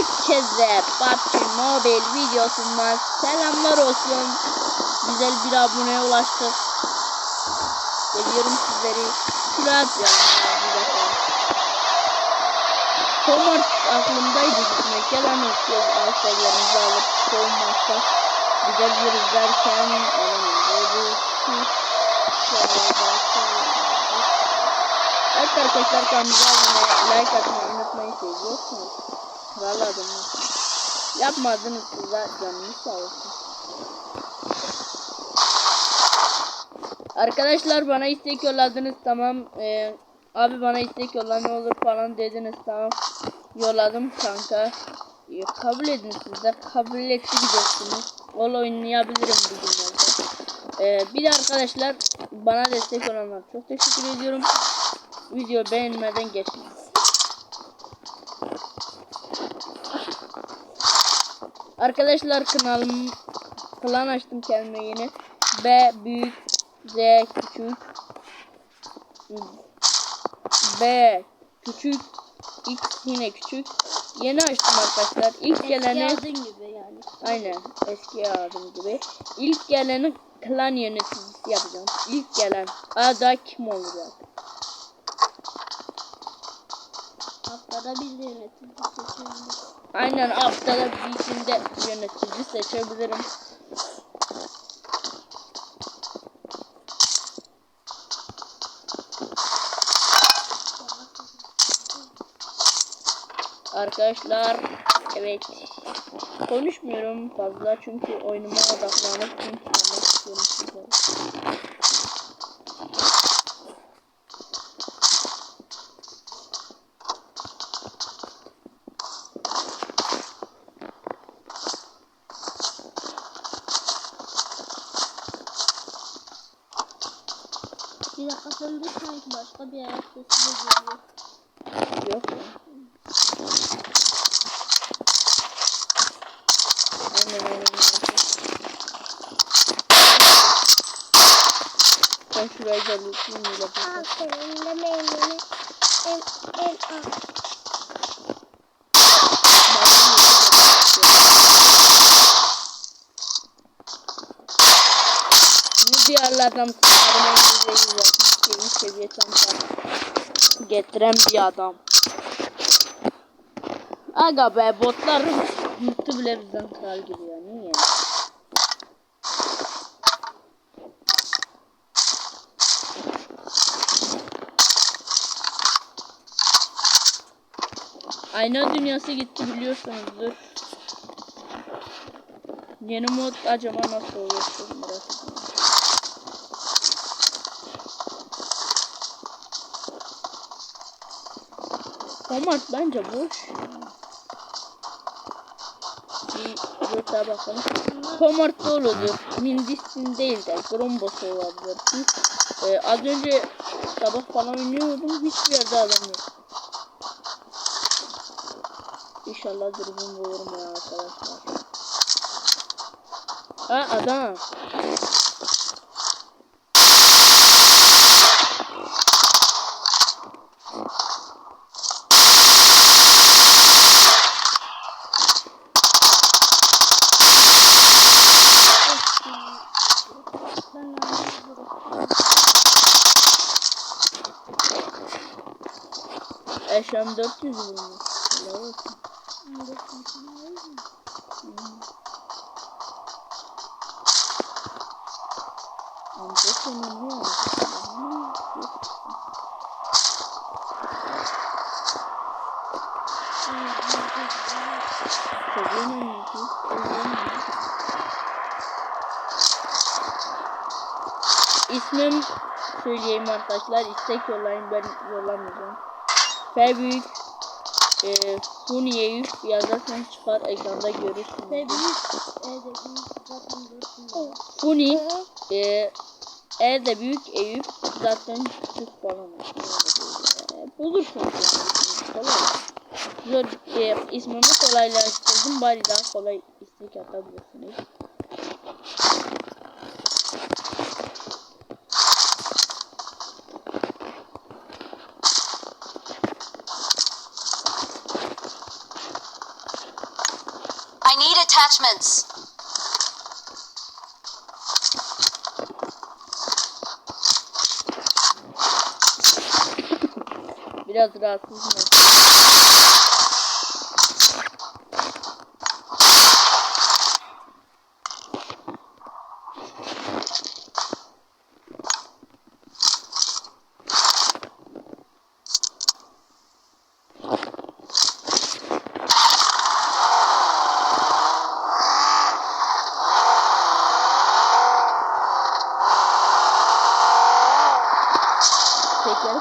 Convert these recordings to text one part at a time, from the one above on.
Herkese PUBG Mobile videosundan selamlar olsun. Güzel bir aboneye ulaştık. Geliyorum sizleri şuraya defa. Komart aklımdaydı gitmek. Gelen istiyoruz arkadaşlarımızı alıp Komart'ta gidebiliriz derken olamadı. Evet arkadaşlar kanalımıza abone like atmayı unutmayın seviyorsunuz. Kral adamı. Yapmadınız size canınız sağ olsun. Arkadaşlar bana istek yolladınız tamam. Ee, abi bana istek yolla ne olur falan dediniz tamam. Yolladım kanka. Ee, kabul edin siz de kabul etti gidiyorsunuz. Ol oynayabilirim bugünlerde. Ee, bir de arkadaşlar bana destek olanlar çok teşekkür ediyorum. Video beğenmeden geçmeyin. Arkadaşlar kanalım klan açtım kendime yeni. B büyük Z küçük B küçük X yine küçük. Yeni açtım arkadaşlar. İlk geleni Yazdığın gibi yani. aynen eski adım gibi. İlk geleni klan yöneticisi yapacağım. İlk gelen ada kim olacak? Haftada bir de yönetici seçiyoruz. Aynen haftada bir içinde yönetici seçebilirim. Arkadaşlar evet konuşmuyorum fazla çünkü oyunuma odaklanıp çünkü Bir dakika sen de sanki başka bir yer sesi geliyor. Yok ya. Ben şuraya gelirsin bile bakın. Aferin de beynini en en al. Diğerlerden kurtulur. 870 seviye çanta getiren bir adam. Aga be botlar mutlu bile bizden kral geliyor. Niye? Ayna dünyası gitti biliyorsunuzdur. Yeni mod acaba nasıl olur? Merak ediyorum. Komart bence boş. Bir rota bakalım. Komart doludur. Mindistin değil de Grombos olabilir. Hiç, e, az önce sabah falan oynuyordum. Hiçbir yerde adam yok. İnşallah dürbün bulurum ya arkadaşlar. Ha adam. ben anlıyorum. Eşem 400 bulmuş. Helal. Amca senin ne çocuğun annesi. İsmim söyleyeyim arkadaşlar. İstek yollayın ben yollamayacağım. F büyük e, Suniye yük yazarsan çıkar ekranda. Ve büyük evde büyük. Funi e, E de büyük Eyüp zaten küçük falan. E, bulursunuz yani. Kolay. Zor, e, ismimi kolaylaştırdım bari daha kolay istek atabilirsiniz. I need attachments. Biraz rahatsızım.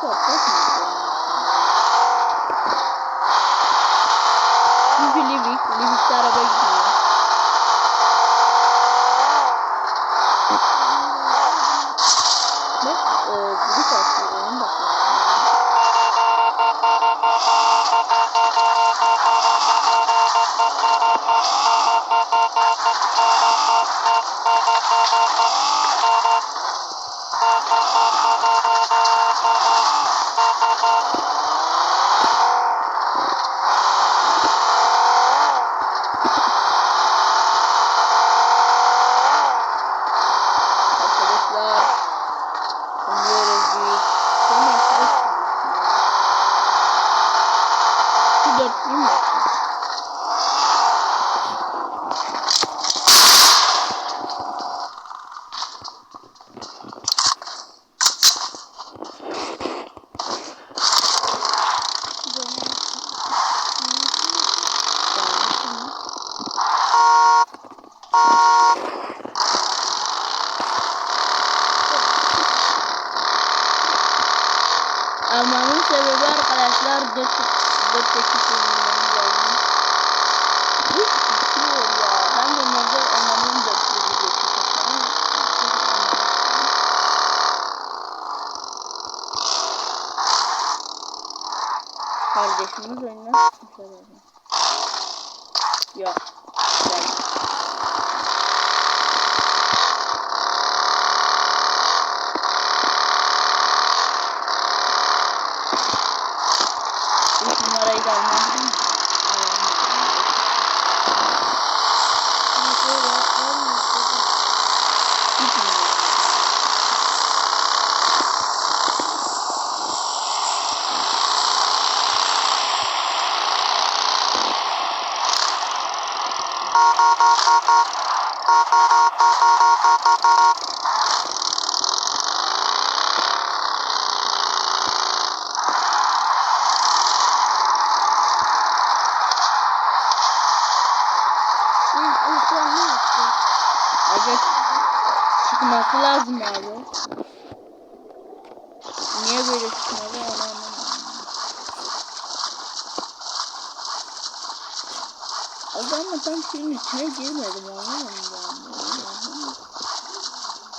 Của. Video çekeceğim. Kardeşimiz oyundan çıkmış herhalde. Yok. İlk numarayı da Çıkması lazım abi. Niye böyle çıkmadı onu anlamadım. Abi ama tam şeyin içine girmedim anlamadım ben.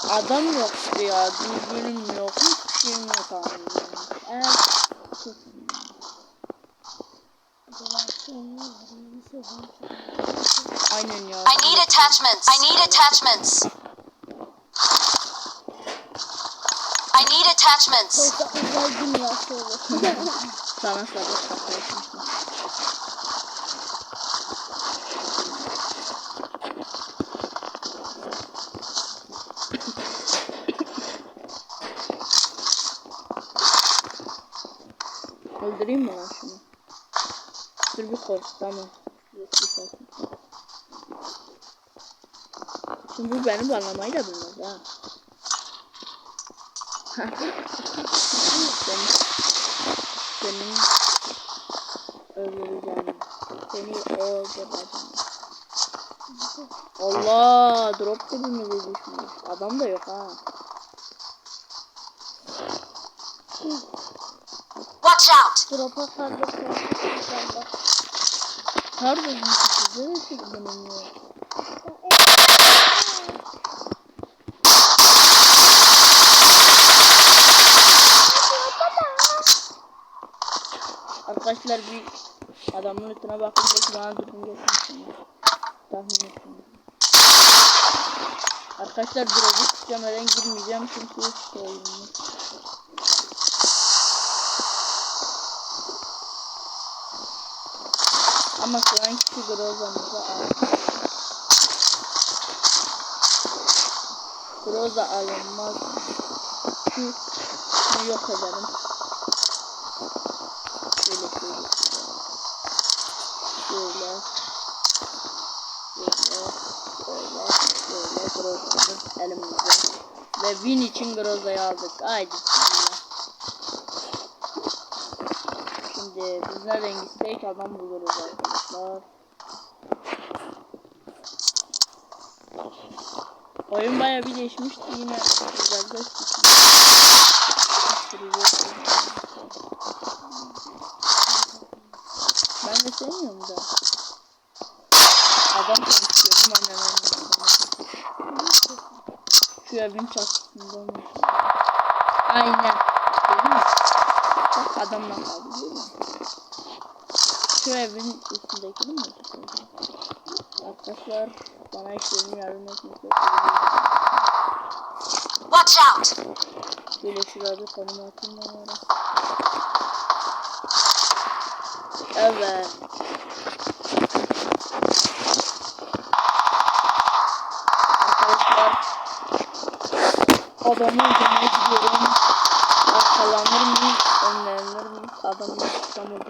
Adam yoktu ya. Düzgünüm yok. Hiçbir şeyim yok abi. Evet. Aynen ya. I need attachments. I need attachments. I need attachments. Sana sabır saklaşmışım. Öldüreyim mi lan şunu? Dur bir kork tamam. Şimdi bu beni banlamayı da bilmez ha. Seni, senin öldüreceğim. Seni öldüreceğim. Allah drop dibimize düşmüş. Adam da yok ha. Watch out! Drop'a kaldı. Pardon size de şey benim ya. Arkadaşlar bir adamın üstüne bakın belki bana dürbün getirmişim. Tahmin ettim. Arkadaşlar drop'u tutacağım öyle girmeyeceğim çünkü oyunum. Ama kıran kişi Groza'mızı al. Groza alınmaz. Şu yok edelim. Groza'mız elimizde. Ve win için Groza'yı aldık. Haydi bismillah. Şimdi biz nereden gitsek adam buluruz arkadaşlar. Oyun bayağı bir değişmişti yine. Güzel Ben de sevmiyorum da. Adam konuşuyorum annem. Şu evin çatısında olmuş. Aynen. Bak adamla kaldı değil mi? Şu evin üstündeki değil mi? Arkadaşlar bana işlerimi yardım etmesi Watch out! Böyle şurada konum atayım ben. Evet. Arkadaşlar adamı öldürmeye gidiyorum. Arkalanır mıyım? Önlenir miyim? Adamı tutamadım.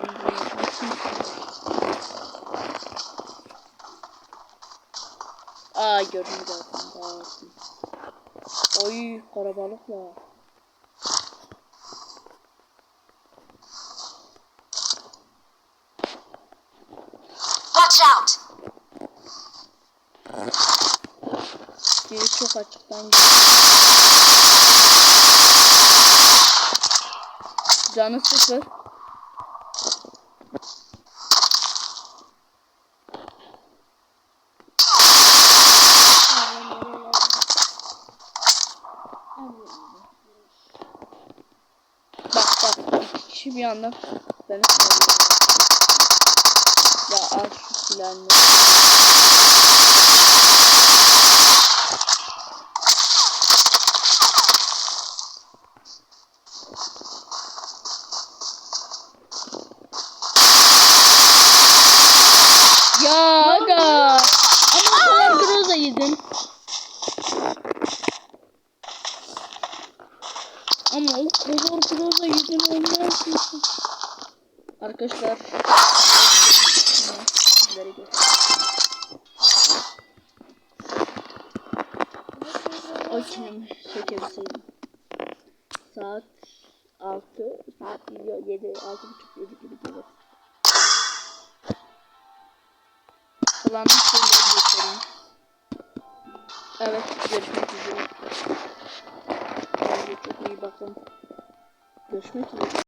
Aa gördüm zaten. Olsun. Oy karabalıkla. Watch out! Biri çok açıktan gidiyor. Canı sıfır. Bak bak iki kişi bir anda beni. Ya al şu silahını. Ya aga. Ama o kadar groza yedin. Ama o kadar groza yedin olmaz mısın? Arkadaşlar. Sizlere. O kendimi çekebilseydim. Saat 6, saat 7, 6 buçuk 7 gibi gelir. Kalan şeyleri göstereyim. Evet, görüşmek üzere. Çok iyi bakın. Görüşmek üzere.